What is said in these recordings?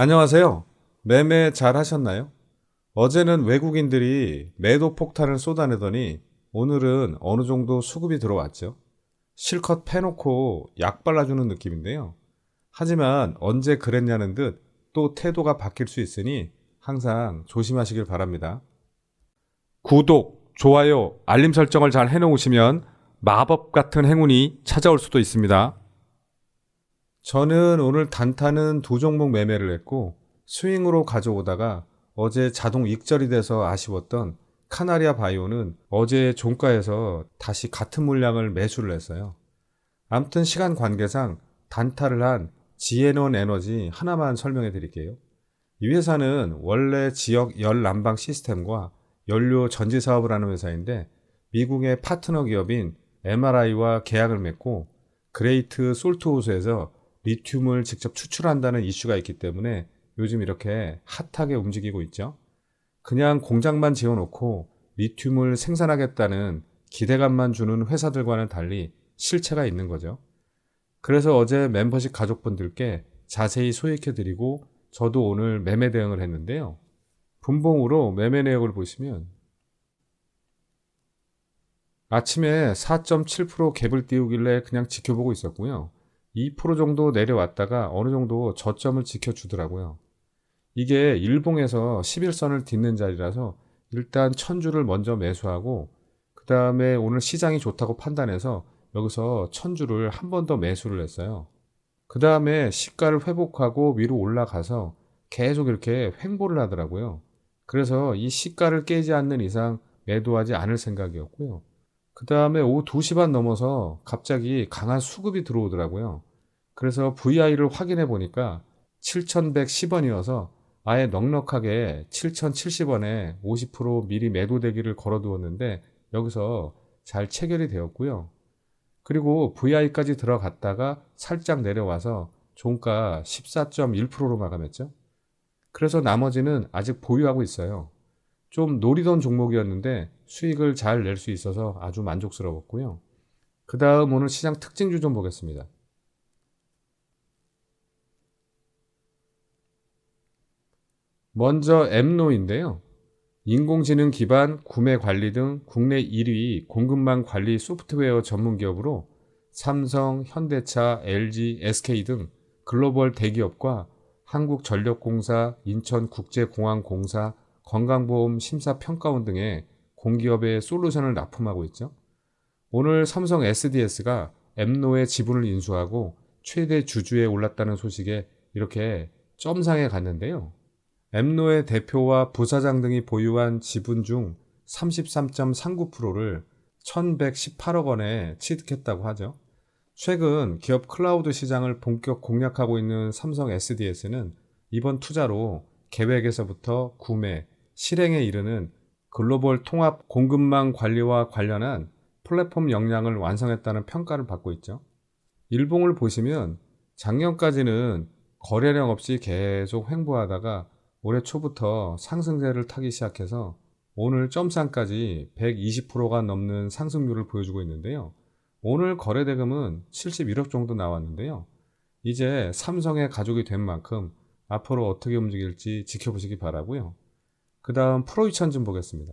안녕하세요. 매매 잘 하셨나요? 어제는 외국인들이 매도 폭탄을 쏟아내더니 오늘은 어느 정도 수급이 들어왔죠. 실컷 패놓고 약 발라주는 느낌인데요. 하지만 언제 그랬냐는 듯 또 태도가 바뀔 수 있으니 항상 조심하시길 바랍니다. 구독, 좋아요, 알림 설정을 잘 해놓으시면 마법 같은 행운이 찾아올 수도 있습니다. 저는 오늘 단타는 두 종목 매매를 했고 스윙으로 가져오다가 어제 자동 익절이 돼서 아쉬웠던 카나리아 바이오는 어제 종가에서 다시 같은 물량을 매수를 했어요. 암튼 시간 관계상 단타를 한 지에논 에너지 하나만 설명해 드릴게요. 이 회사는 원래 지역 열 난방 시스템과 연료 전지 사업을 하는 회사인데 미국의 파트너 기업인 MRI와 계약을 맺고 그레이트 솔트호수에서 리튬을 직접 추출한다는 이슈가 있기 때문에 요즘 이렇게 핫하게 움직이고 있죠. 그냥 공장만 지어놓고 리튬을 생산하겠다는 기대감만 주는 회사들과는 달리 실체가 있는 거죠. 그래서 어제 멤버십 가족분들께 자세히 소개해드리고 저도 오늘 매매 대응을 했는데요. 분봉으로 매매 내역을 보시면 아침에 4.7% 갭을 띄우길래 그냥 지켜보고 있었고요. 2% 정도 내려왔다가 어느 정도 저점을 지켜주더라고요. 이게 일봉에서 11선을 딛는 자리라서 일단 천주를 먼저 매수하고 그 다음에 오늘 시장이 좋다고 판단해서 여기서 천주를 한 번 더 매수를 했어요. 그 다음에 시가를 회복하고 위로 올라가서 계속 이렇게 횡보를 하더라고요. 그래서 이 시가를 깨지 않는 이상 매도하지 않을 생각이었고요. 그 다음에 오후 2시 반 넘어서 갑자기 강한 수급이 들어오더라고요. 그래서 VI를 확인해 보니까 7,110원이어서 아예 넉넉하게 7,070원에 50% 미리 매도 대기를 걸어두었는데 여기서 잘 체결이 되었고요. 그리고 VI까지 들어갔다가 살짝 내려와서 종가 14.1%로 마감했죠. 그래서 나머지는 아직 보유하고 있어요. 좀 노리던 종목이었는데 수익을 잘 낼 수 있어서 아주 만족스러웠고요. 그 다음 오늘 시장 특징주 좀 보겠습니다. 먼저 엠노인데요. 인공지능 기반 구매 관리 등 국내 1위 공급망 관리 소프트웨어 전문 기업으로 삼성, 현대차, LG, SK 등 글로벌 대기업과 한국전력공사, 인천국제공항공사, 건강보험 심사평가원 등의 공기업의 솔루션을 납품하고 있죠. 오늘 삼성 SDS가 엠노의 지분을 인수하고 최대 주주에 올랐다는 소식에 이렇게 점상에 갔는데요. 엠노의 대표와 부사장 등이 보유한 지분 중 33.39%를 1118억 원에 취득했다고 하죠. 최근 기업 클라우드 시장을 본격 공략하고 있는 삼성 SDS는 이번 투자로 계획에서부터 구매, 실행에 이르는 글로벌 통합 공급망 관리와 관련한 플랫폼 역량을 완성했다는 평가를 받고 있죠. 일봉을 보시면 작년까지는 거래량 없이 계속 횡보하다가 올해 초부터 상승세를 타기 시작해서 오늘 점상까지 120%가 넘는 상승률을 보여주고 있는데요. 오늘 거래대금은 71억 정도 나왔는데요. 이제 삼성의 가족이 된 만큼 앞으로 어떻게 움직일지 지켜보시기 바라고요. 그 다음 프로이천 좀 보겠습니다.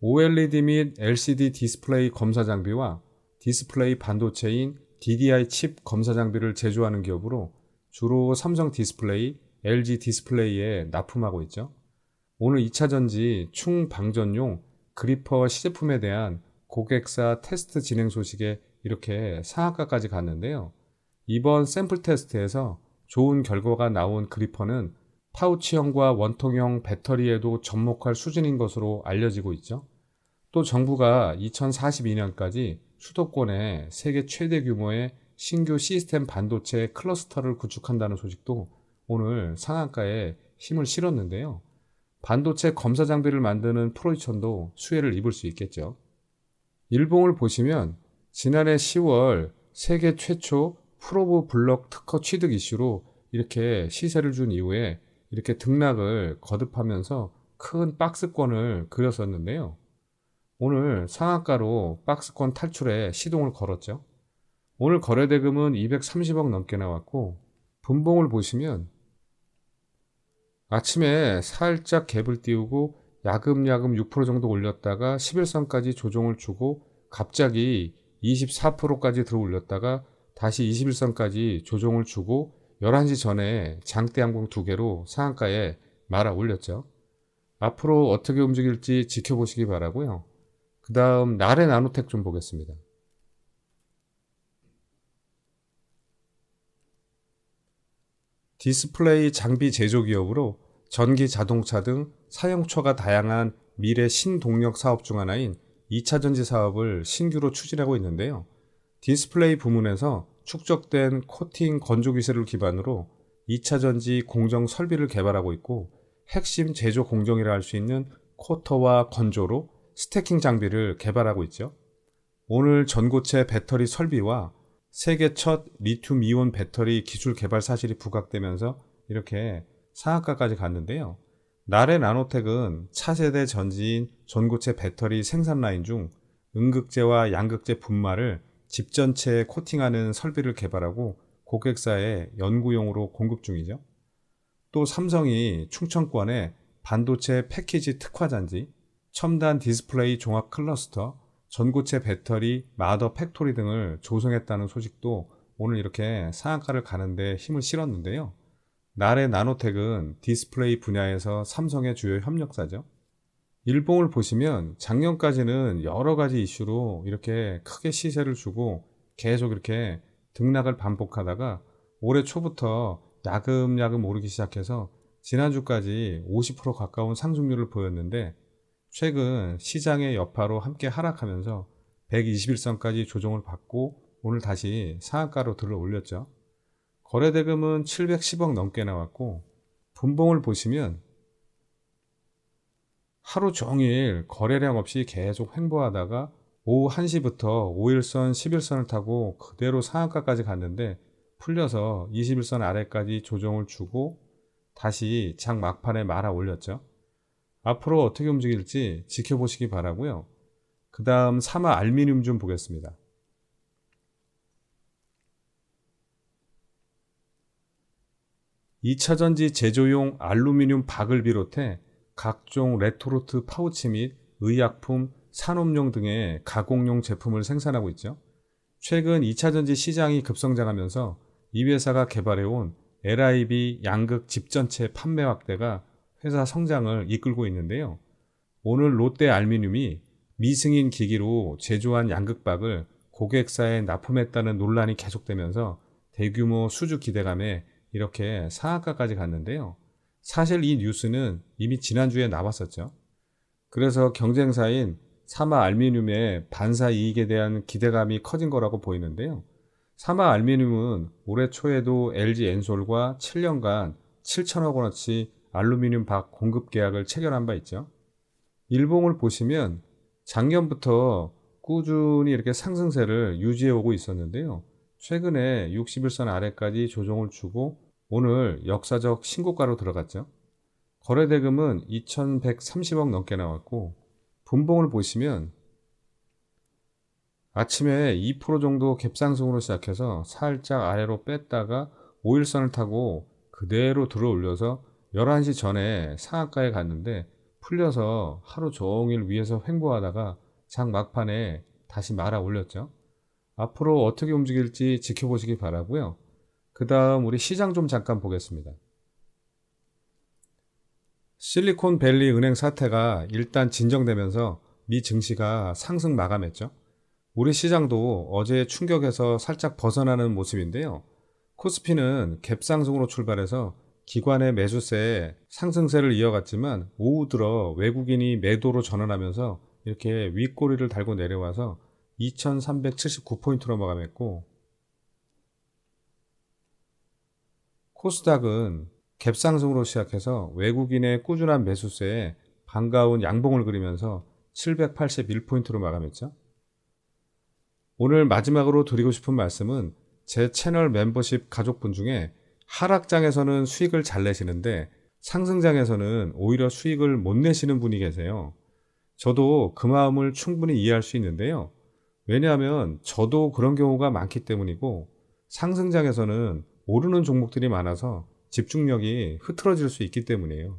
OLED 및 LCD 디스플레이 검사 장비와 디스플레이 반도체인 DDI 칩 검사 장비를 제조하는 기업으로 주로 삼성 디스플레이, LG 디스플레이에 납품하고 있죠. 오늘 2차 전지 충방전용 그리퍼 시제품에 대한 고객사 테스트 진행 소식에 이렇게 상한가까지 갔는데요. 이번 샘플 테스트에서 좋은 결과가 나온 그리퍼는 파우치형과 원통형 배터리에도 접목할 수준인 것으로 알려지고 있죠. 또 정부가 2042년까지 수도권에 세계 최대 규모의 신규 시스템 반도체 클러스터를 구축한다는 소식도 오늘 상한가에 힘을 실었는데요. 반도체 검사 장비를 만드는 프로이천도 수혜를 입을 수 있겠죠. 일봉을 보시면 지난해 10월 세계 최초 프로브 블럭 특허 취득 이슈로 이렇게 시세를 준 이후에 이렇게 등락을 거듭하면서 큰 박스권을 그렸었는데요. 오늘 상한가로 박스권 탈출에 시동을 걸었죠. 오늘 거래대금은 230억 넘게 나왔고 분봉을 보시면 아침에 살짝 갭을 띄우고 야금야금 6% 정도 올렸다가 11선까지 조정을 주고 갑자기 24%까지 들어 올렸다가 다시 21선까지 조정을 주고 11시 전에 장대 항공 두 개로 상한가에 말아 올렸죠. 앞으로 어떻게 움직일지 지켜보시기 바라고요. 그 다음 날의 나노텍 좀 보겠습니다. 디스플레이 장비 제조 기업으로 전기 자동차 등 사용처가 다양한 미래 신동력 사업 중 하나인 2차 전지 사업을 신규로 추진하고 있는데요. 디스플레이 부문에서 축적된 코팅 건조 기술을 기반으로 2차 전지 공정 설비를 개발하고 있고 핵심 제조 공정이라 할 수 있는 코터와 건조로 스태킹 장비를 개발하고 있죠. 오늘 전고체 배터리 설비와 세계 첫 리튬 이온 배터리 기술 개발 사실이 부각되면서 이렇게 상한가까지 갔는데요. 나레 나노텍은 차세대 전지인 전고체 배터리 생산 라인 중 음극재와 양극재 분말을 집 전체에 코팅하는 설비를 개발하고 고객사에 연구용으로 공급 중이죠. 또 삼성이 충청권에 반도체 패키지 특화 잔지, 첨단 디스플레이 종합 클러스터, 전고체 배터리, 마더 팩토리 등을 조성했다는 소식도 오늘 이렇게 상한가를 가는데 힘을 실었는데요. 나레 나노텍은 디스플레이 분야에서 삼성의 주요 협력사죠. 일봉을 보시면 작년까지는 여러 가지 이슈로 이렇게 크게 시세를 주고 계속 이렇게 등락을 반복하다가 올해 초부터 야금야금 오르기 시작해서 지난주까지 50% 가까운 상승률을 보였는데 최근 시장의 여파로 함께 하락하면서 121선까지 조정을 받고 오늘 다시 상한가로 들어 올렸죠. 거래 대금은 710억 넘게 나왔고 분봉을 보시면 하루 종일 거래량 없이 계속 횡보하다가 오후 1시부터 5일선, 11선을 타고 그대로 상한가까지 갔는데 풀려서 21선 아래까지 조정을 주고 다시 장 막판에 말아 올렸죠. 앞으로 어떻게 움직일지 지켜보시기 바라고요. 그 다음 사마 알미늄 좀 보겠습니다. (2차전지) 제조용 알루미늄 박을 비롯해 각종 레토르트 파우치 및 의약품, 산업용 등의 가공용 제품을 생산하고 있죠. 최근 2차전지 시장이 급성장하면서 이 회사가 개발해온 LIB 양극 집전체 판매 확대가 회사 성장을 이끌고 있는데요. 오늘 롯데 알미늄이 미승인 기기로 제조한 양극박을 고객사에 납품했다는 논란이 계속되면서 대규모 수주 기대감에 이렇게 상한가까지 갔는데요. 사실 이 뉴스는 이미 지난주에 나왔었죠. 그래서 경쟁사인 사마 알미늄의 반사 이익에 대한 기대감이 커진 거라고 보이는데요. 사마 알미늄은 올해 초에도 LG 엔솔과 7년간 7천억 원어치 알루미늄 박 공급 계약을 체결한 바 있죠. 일봉을 보시면 작년부터 꾸준히 이렇게 상승세를 유지해 오고 있었는데요. 최근에 61선 아래까지 조정을 주고 오늘 역사적 신고가로 들어갔죠. 거래대금은 2,130억 넘게 나왔고 분봉을 보시면 아침에 2% 정도 갭상승으로 시작해서 살짝 아래로 뺐다가 5일선을 타고 그대로 들어 올려서 11시 전에 상한가에 갔는데 풀려서 하루 종일 위에서 횡보하다가 장 막판에 다시 말아 올렸죠. 앞으로 어떻게 움직일지 지켜보시기 바라고요. 그 다음 우리 시장 좀 잠깐 보겠습니다. 실리콘밸리 은행 사태가 일단 진정되면서 미 증시가 상승 마감했죠. 우리 시장도 어제 충격에서 살짝 벗어나는 모습인데요. 코스피는 갭상승으로 출발해서 기관의 매수세에 상승세를 이어갔지만 오후 들어 외국인이 매도로 전환하면서 이렇게 윗꼬리를 달고 내려와서 2379포인트로 마감했고 코스닥은 갭상승으로 시작해서 외국인의 꾸준한 매수세에 반가운 양봉을 그리면서 781포인트로 마감했죠. 오늘 마지막으로 드리고 싶은 말씀은 제 채널 멤버십 가족분 중에 하락장에서는 수익을 잘 내시는데 상승장에서는 오히려 수익을 못 내시는 분이 계세요. 저도 그 마음을 충분히 이해할 수 있는데요. 왜냐하면 저도 그런 경우가 많기 때문이고 상승장에서는 모르는 종목들이 많아서 집중력이 흐트러질 수 있기 때문이에요.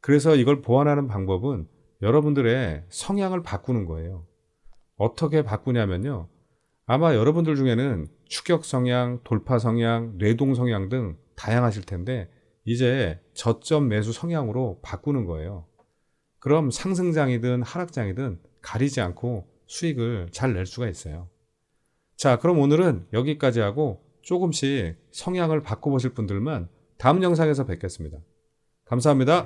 그래서 이걸 보완하는 방법은 여러분들의 성향을 바꾸는 거예요. 어떻게 바꾸냐면요. 아마 여러분들 중에는 추격 성향, 돌파 성향, 뇌동 성향 등 다양하실 텐데 이제 저점 매수 성향으로 바꾸는 거예요. 그럼 상승장이든 하락장이든 가리지 않고 수익을 잘 낼 수가 있어요. 자, 그럼 오늘은 여기까지 하고 조금씩 성향을 바꿔보실 분들만 다음 영상에서 뵙겠습니다. 감사합니다.